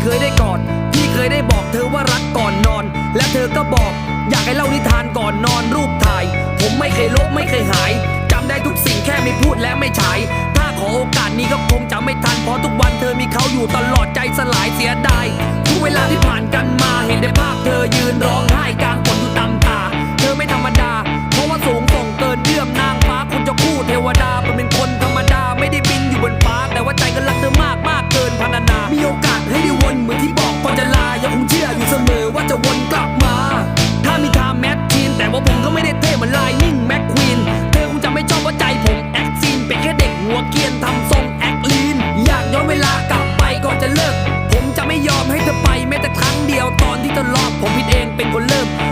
่เคยได้กอดพี่เคยได้บอกเธอว่ารักก่อนนอน และเธอก็บอก อยากให้เล่านิทานก่อนนอนรูปถ่าย ผมไม่เคยลบไม่เคยหายจำได้ทุกสิ่งแค่ไม่พูดและไม่ฉาย ถ้าขอโอกาสนี้ก็คงจะไม่ทันเพราะทุกวันเธอมีเขาอยู่ตลอดใจสลายเสียดายทุกเวลาที่ผ่านกัน อนที่ทะเลาะผมผิดเองเป็นคนเริ่ม